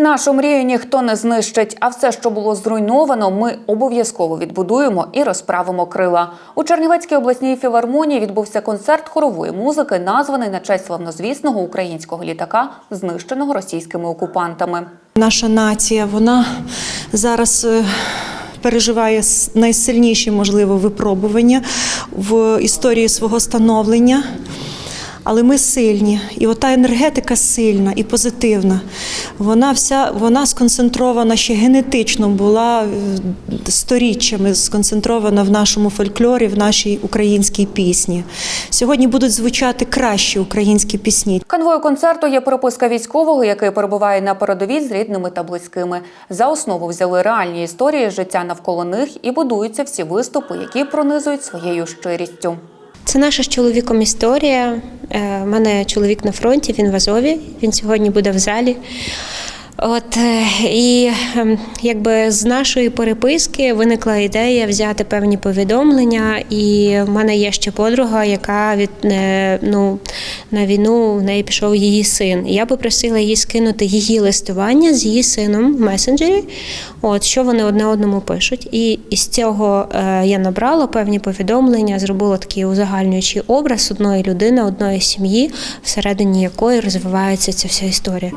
Нашу мрію ніхто не знищить, а все, що було зруйновано, ми обов'язково відбудуємо і розправимо крила. У Чернівецькій обласній філармонії відбувся концерт хорової музики, названий на честь славнозвісного українського літака, знищеного російськими окупантами. Наша нація вона зараз е, переживає найсильніші, можливо, випробування в історії свого становлення. Але ми сильні, і ота енергетика сильна і позитивна. Вона вся вона сконцентрована ще генетично була е, сторіччями сконцентрована в нашому фольклорі, в нашій українській пісні. Сьогодні будуть звучати кращі українські пісні. Канвою концерту є переписка військового, який перебуває на передовій з рідними та близькими. За основу взяли реальні історії життя навколо них і будуються всі виступи, які пронизують своєю щирістю. Це наша з чоловіком історія. Е, У мене чоловік на фронті, він в Азові. Він сьогодні буде в залі. От е, і ем, якби з нашої переписки виникла ідея взяти певні повідомлення. І в мене є ще подруга, яка від е, ну на війну в неї пішов її син. Я попросила її скинути її листування з її сином в месенджері. От що вони одне одному пишуть. І із цього е, я набрала певні повідомлення, зробила такий узагальнюючий образ одної людини, одної сім'ї, всередині якої розвивається ця вся історія.